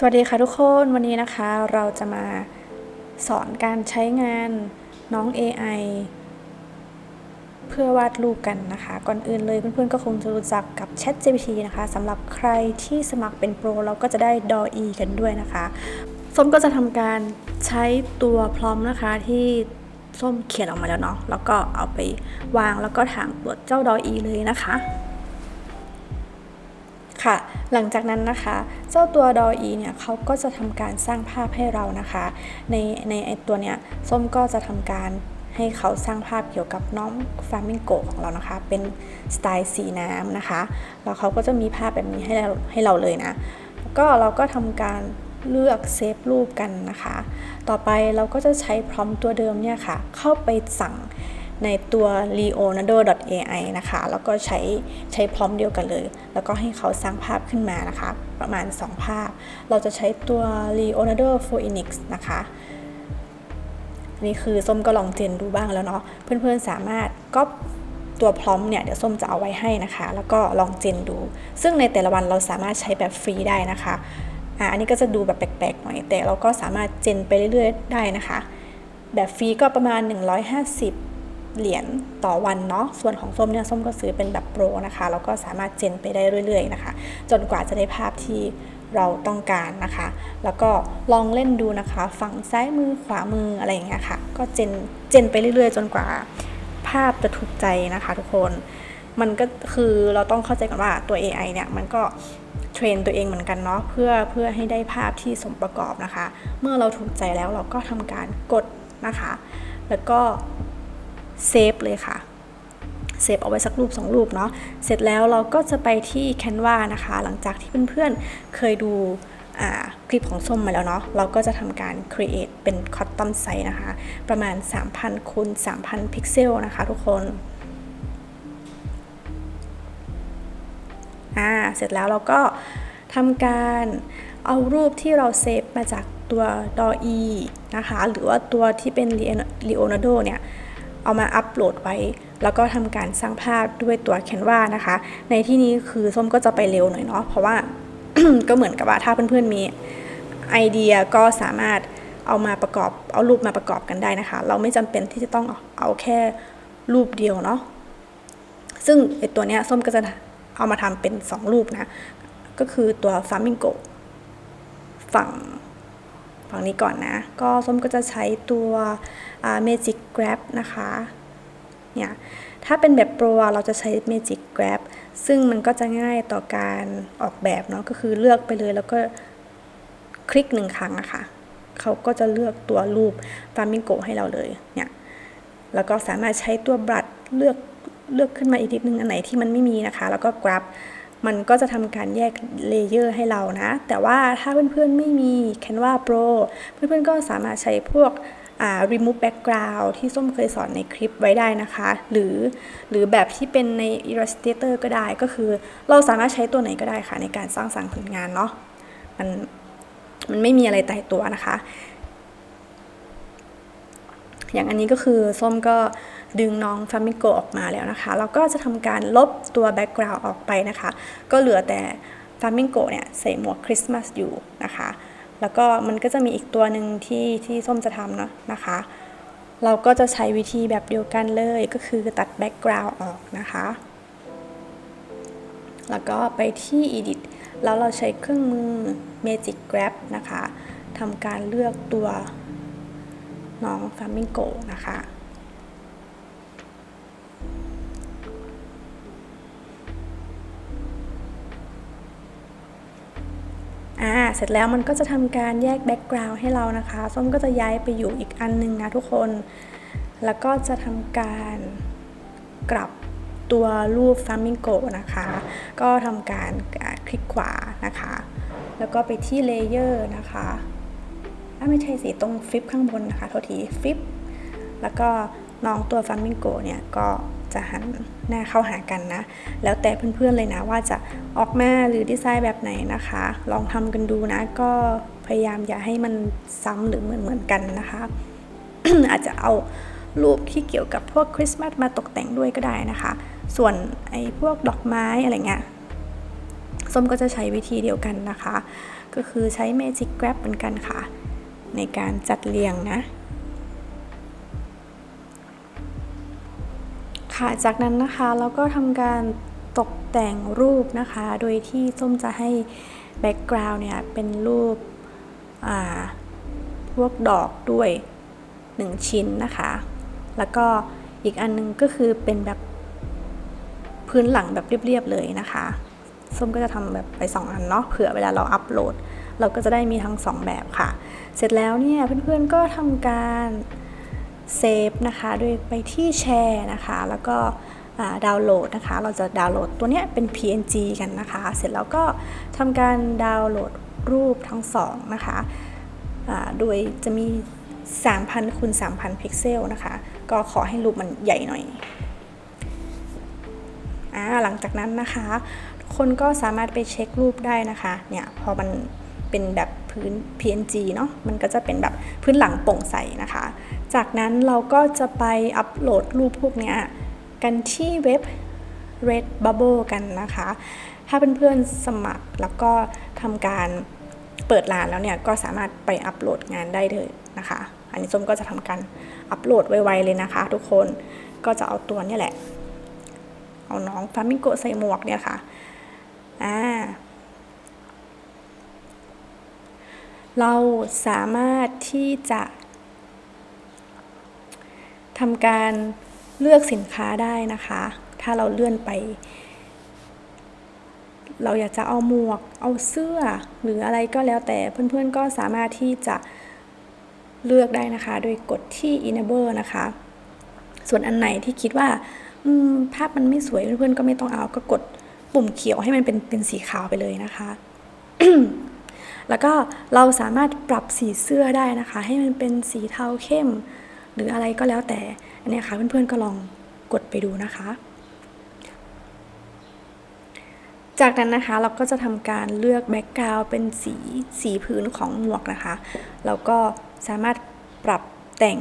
สวัสดีค่ะทุกคนวันนี้นะคะเราจะมาสอนการใช้งานน้อง AI เพื่อวาดรูปกันนะคะ ก่อนอื่นเลยเพื่อนๆก็คงจะรู้จักกับ Chat GPT นะคะสำหรับใครที่สมัครเป็นโปรเราก็จะได้ DALL-E กันด้วยนะคะส้มก็จะทำการใช้ตัวพร้อมนะคะที่ส้มเขียนออกมาแล้วเนาะแล้วก็เอาไปวางแล้วก็ถามตัวเจ้า DALL-E เลยนะคะ ค่ะ หลังจากนั้นนะคะ เจ้าตัวดออีเนี่ยเขาก็จะทำการสร้างภาพให้เรานะคะ ในในไอตัวเนี้ยส้มก็จะทำการให้เขาสร้างภาพเกี่ยวกับน้องฟามิงโกของเรานะคะ เป็นสไตล์สีน้ำนะคะ แล้วเขาก็จะมีภาพแบบนี้ให้เราให้เราเลยนะ ก็เราก็ทำการเลือกเซฟรูปกันนะคะ ต่อไปเราก็จะใช้พร้อมตัวเดิมเนี่ยค่ะ เข้าไปสั่ง ในตัว leonardo.ai นะคะ แล้วก็ใช้ใช้พร้อมเดียวกันเลย แล้วก็ให้เขาสร้างภาพขึ้นมานะคะ ประมาณ 2 ภาพ เราจะใช้ตัว leonardo phoenix นะคะนี่คือส้มก็ลองเจนดูบ้างแล้วเนาะ เพื่อนๆสามารถก๊อปตัวพร้อมเนี่ยเดี๋ยวส้มจะเอาไว้ให้นะคะ แล้วก็ลองเจนดู ซึ่งในแต่ละวันเราสามารถใช้แบบฟรีได้นะคะอ่าอันนี้ก็จะดูแบบแปลกๆหน่อย แต่เราก็สามารถเจนไปเรื่อยๆได้นะคะ แบบฟรีก็ประมาณ 150 เหรียญต่อวันเนาะ ส่วนของส้มเนี่ยส้มก็ซื้อเป็นแบบโปรนะคะ แล้วก็สามารถเจนไปได้เรื่อยๆนะคะ จนกว่าจะได้ภาพที่เราต้องการนะคะ แล้วก็ลองเล่นดูนะคะ ฝั่งซ้ายมือขวามืออะไรอย่างเงี้ยค่ะ ก็เจน เจนไปเรื่อยๆ จนกว่าภาพจะถูกใจนะคะทุกคน มันก็คือเราต้องเข้าใจกันว่าตัว AI เนี่ยมันก็เทรนตัวเองเหมือนกันเนาะ เพื่อ เพื่อให้ได้ภาพที่สมประกอบนะคะ เมื่อเราถูกใจแล้วเราก็ทำการกดนะคะ แล้วก็ เซฟเลยค่ะ เซฟเอาไว้สักรูป 2 รูปเนาะ เสร็จแล้วเราก็จะไปที่ Canva นะคะ หลังจากที่เพื่อนๆเคยดูคลิปของส้มมาแล้วเนาะ เราก็จะทำการ create เป็น custom size นะคะ ประมาณ 3,000คูณ3,000 พิกเซลนะคะทุกคนอ่าเสร็จแล้วเราก็ทำการเอารูปที่เราเซฟมาจากตัว DALL-E นะคะ หรือว่าตัวที่เป็น Leonardo เนี่ย เอามาอัปโหลดไว้ แล้วก็ทำการสร้างภาพด้วยตัว Canva นะคะ ในที่นี้คือส้มก็จะไปเร็วหน่อยเนาะเพราะว่าก็เหมือนกับว่าถ้าเพื่อนๆมีไอเดียก็สามารถเอามาประกอบเอารูปมาประกอบกันได้นะคะ เราไม่จำเป็นที่จะต้องเอาแค่รูปเดียวเนาะซึ่งไอตัวเนี้ยส้มก็จะเอามาทำเป็น 2 รูปนะ ก็คือตัว Flamingo ฝั่ง ฝั่งนี้ก่อนนะ ก็ส้มก็จะใช้ตัว Magic Grab นะคะ เนี่ย ถ้าเป็นแบบโปรเราจะใช้ Magic Grab ซึ่งมันก็จะง่ายต่อการออกแบบเนาะ ก็คือเลือกไปเลยแล้วก็คลิกหนึ่งครั้งอะคะ่ะ เขาก็จะเลือกตัวรูป Flamingo ให้เราเลย เนี่ย แล้วก็สามารถใช้ตัวบลัดเลือกเลือกขึ้นมาอีกนิดนึงอันไหนที่มันไม่มีนะคะ แล้วก็ grab มันก็จะทำการแยกเลเยอร์ให้เรานะ แต่ว่าถ้าเพื่อนๆไม่มี Canva Pro เพื่อนๆก็สามารถใช้พวก remove background ที่ส้มเคยสอนในคลิปไว้ได้นะคะ หรือหรือแบบที่เป็นใน Illustrator ก็ได้ก็คือ เราสามารถใช้ตัวไหนก็ได้ค่ะ ในการสร้างสรรค์ผลงานเนาะมันมันไม่มีอะไรตายตัวนะคะ อย่างอันนี้ก็คือส้มก็ ดึงน้องฟามิโกออกมาแล้วนะคะเราก็จะทำการลบตัวแบ็กกราวด์ออกไปนะคะ ก็เหลือแต่ฟามิโกเนี่ยใส่หมวกคริสต์มาสอยู่นะคะ แล้วก็มันก็จะมีอีกตัวหนึ่งที่ที่ส้มจะทำเนาะนะคะ เราก็จะใช้วิธีแบบเดียวกันเลยก็คือตัดแบ็กกราวด์ออกนะคะ แล้วก็ไปที่ Edit แล้วเราใช้เครื่องมือ Magic Grab นะคะทำการเลือกตัวน้องฟามิงโกนะคะ อ่าเสร็จแล้วมันก็จะทำการแยกแบ็กกราวด์ให้เรานะคะ ส้มก็จะย้ายไปอยู่อีกอันนึงนะทุกคน แล้วก็จะทำการกลับตัวรูปฟามิงโกนะคะ ก็ทำการคลิกขวานะคะ แล้วก็ไปที่เลเยอร์นะคะไม่ใช่สีตรงฟิปข้างบนนะคะโทษทีฟิป แล้วก็น้องตัวฟามิงโกเนี่ยก็ จะหันหน้าเข้าหากันนะ แล้วแต่เพื่อนๆเลยนะว่าจะออกมาหรือดีไซน์แบบไหนนะคะ ลองทำกันดูนะ ก็พยายามอย่าให้มันซ้ำหรือเหมือนเหมือนกันนะคะ อาจจะเอารูปที่เกี่ยวกับพวกคริสต์มาสมาตกแต่งด้วยก็ได้นะคะ ส่วนไอ้พวกดอกไม้อะไรเงี้ยส้มก็จะใช้วิธีเดียวกันนะคะ ก็คือใช้ Magic Grab เหมือนกันค่ะ ในการจัดเรียงนะ ค่ะจากนั้นนะคะเราก็ทำการตกแต่งรูปนะคะ โดยที่ส้มจะให้แบ็กกราวน์เนี่ยเป็นรูปพวกดอกด้วย 1 ชิ้นนะคะ แล้วก็อีกอันนึงก็คือเป็นแบบพื้นหลังแบบเรียบๆเลยนะคะ ส้มก็จะทำแบบไป 2 อันเนาะเผื่อเวลาเราอัปโหลด เราก็จะได้มีทั้ง 2 แบบค่ะ เสร็จแล้วเนี่ยเพื่อนๆก็ทำการ เซฟนะคะโดยไปที่แชร์นะคะ แล้วก็ดาวน์โหลดนะคะ เราจะดาวน์โหลดตัวนี้เป็น PNG กันนะคะ เสร็จแล้วก็ทำการดาวน์โหลดรูปทั้งสองนะคะโดยจะมี 3,000คูณ3,000 พิกเซลนะคะ ก็ขอให้รูปมันใหญ่หน่อยอหลังจากนั้นนะคะ คนก็สามารถไปเช็ครูปได้นะคะ เนี่ย พอมัน เป็นแบบพื้น PNG เนาะมันก็จะเป็นแบบพื้นหลังโปร่งใสนะคะ จากนั้นเราก็จะไปอัปโหลดรูปพวกนี้กันที่เว็บ Redbubble กันนะคะ ถ้าเพื่อนๆสมัครแล้วก็ทำการเปิดร้านแล้วเนี่ยก็สามารถไปอัปโหลดงานได้เลยนะคะ อันนี้ส้มก็จะทำการอัปโหลดไวๆเลยนะคะ ทุกคนก็จะเอาตัวนี้แหละ เอาน้องฟามิงโกใส่หมวกเนี่ยค่ะ อ่า เราสามารถที่จะทำการเลือกสินค้าได้นะคะ ถ้าเราเลื่อนไป เราอยากจะเอาหมวก เอาเสื้อ หรืออะไรก็แล้วแต่เพื่อนๆก็สามารถที่จะเลือกได้นะคะ โดยกดที่ enable นะคะ ส่วนอันไหนที่คิดว่าภาพมันไม่สวยเพื่อนๆก็ไม่ต้องเอาก็กดปุ่มเขียวให้มันเป็นเป็นสีขาวไปเลยนะคะ แล้วก็เราสามารถปรับสีเสื้อได้นะคะ ให้มันเป็นสีเทาเข้ม หรืออะไรก็แล้วแต่ อันนี้ค่ะเพื่อนๆก็ลองกดไปดูนะคะ จากนั้นนะคะเราก็จะทำการเลือกแบ็กกราวเป็นสีสีพื้นของหมวกนะคะ เราก็สามารถปรับแต่ง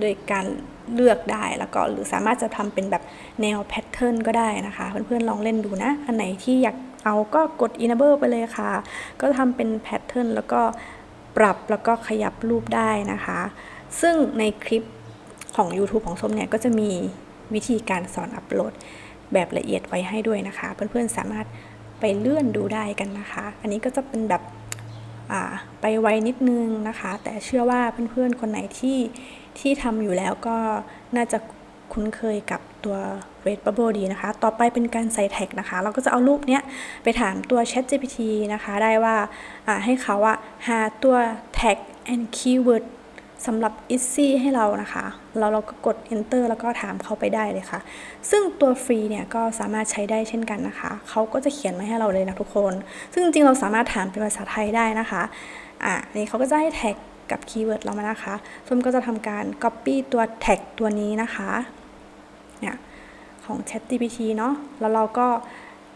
โดยการเลือกได้แล้วก็หรือสามารถจะทำเป็นแบบแนวแพทเทิร์นก็ได้นะคะ เพื่อนๆลองเล่นดูนะ อันไหนที่อยาก เอาก็กด enable ไปเลยค่ะ ก็ทำเป็นแพทเทิร์นแล้วก็ปรับแล้วก็ขยับรูปได้นะคะ ซึ่งในคลิปของ YouTube ของส้มเนี่ยก็จะมีวิธีการสอนอัปโหลดแบบละเอียดไว้ให้ด้วยนะคะ เพื่อนๆสามารถไปเลื่อนดูได้กันนะคะ อันนี้ก็จะเป็นแบบไปไวนิดนึงนะคะ แต่เชื่อว่าเพื่อนๆคนไหนที่ที่ทำอยู่แล้วก็น่าจะ คุ้นเคยกับตัว Red Bubble ดีนะคะ ต่อไปเป็นการใส่แท็กนะคะ เราก็จะเอารูปเนี้ยไปถามตัว Chat GPT นะคะ ได้ว่าให้เขาอะหาตัว tag and keyword สำหรับ Easy ให้เรานะคะ เราเราก็กด Enter แล้วก็ถามเขาไปได้เลยค่ะ ซึ่งตัวฟรีเนี่ยก็สามารถใช้ได้เช่นกันนะคะ เขาก็จะเขียนมาให้เราเลยนะทุกคน ซึ่งจริงๆเราสามารถถามเป็นภาษาไทยได้นะคะ อะนี่เขาก็จะให้แท็กกับคีย์เวิร์ดเรามานะคะส้มก็จะทำการ Copy ตัวแท็กตัวนี้นะคะ เนี่ยของ ChatGPT เนาะแล้วเราก็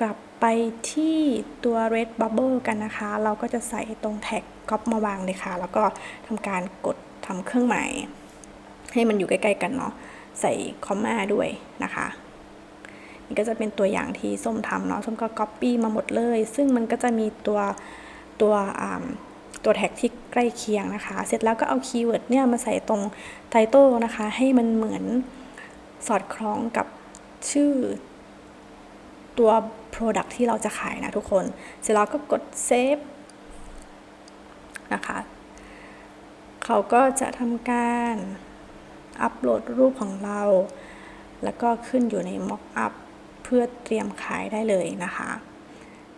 กลับไปที่ตัว Red Bubble กันนะคะ เราก็จะใส่ตรงแท็กก๊อปมาวางเลยค่ะ แล้วก็ทำการกดทำเครื่องหมายให้มันอยู่ใกล้ๆกันเนาะใส่คอมมาด้วยนะคะนี่ก็จะเป็นตัวอย่างที่ส้มทำเนาะส้มก็ Copy มาหมดเลย ซึ่งมันก็จะมีตัวตัวตัวแท็กที่ใกล้เคียงนะคะ เสร็จแล้วก็เอาคีย์เวิร์ดเนี่ยมาใส่ตรงไทโตนะคะ ให้มันเหมือน สอดคล้องกับชื่อตัว Product ที่เราจะขายนะทุกคน เสร็จแล้วก็กดเซฟนะคะ เขาก็จะทำการอัปโหลดรูปของเรา แล้วก็ขึ้นอยู่ใน Mockup เพื่อเตรียมขายได้เลยนะคะ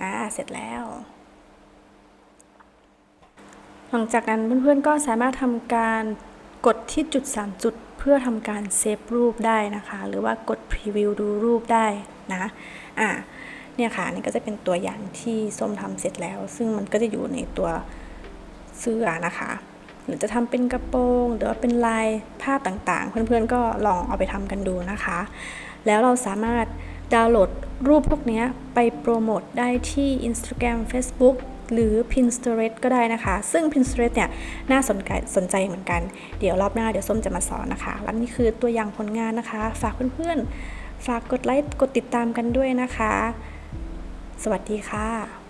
อ่าเสร็จแล้ว หลังจากนั้นเพื่อนๆก็สามารถทำการกดที่จุด 3 จุด เพื่อทำการเซฟรูปได้นะคะ หรือว่ากดพรีวิวดูรูปได้นะอะเนี่ยค่ะนี่ก็จะเป็นตัวอย่างที่ส้มทำเสร็จแล้ว ซึ่งมันก็จะอยู่ในตัวเสื้อนะคะ หรือจะทำเป็นกระโปรงหรือว่าเป็นลายผ้าต่างๆ เพื่อนๆก็ลองเอาไปทำกันดูนะคะ แล้วเราสามารถดาวน์โหลดรูปพวกนี้ไปโปรโมทได้ที่ Instagram Facebook หรือ Pinterest ก็ได้นะคะ ซึ่ง Pinterest เนี่ยน่าสนใจสนใจเหมือนกัน เดี๋ยวรอบหน้าเดี๋ยวส้มจะมาสอนนะคะ และนี่คือตัวอย่างผลงานนะคะ ฝากเพื่อนๆ ฝากกดไลค์ กดติดตามกันด้วยนะคะ สวัสดีค่ะ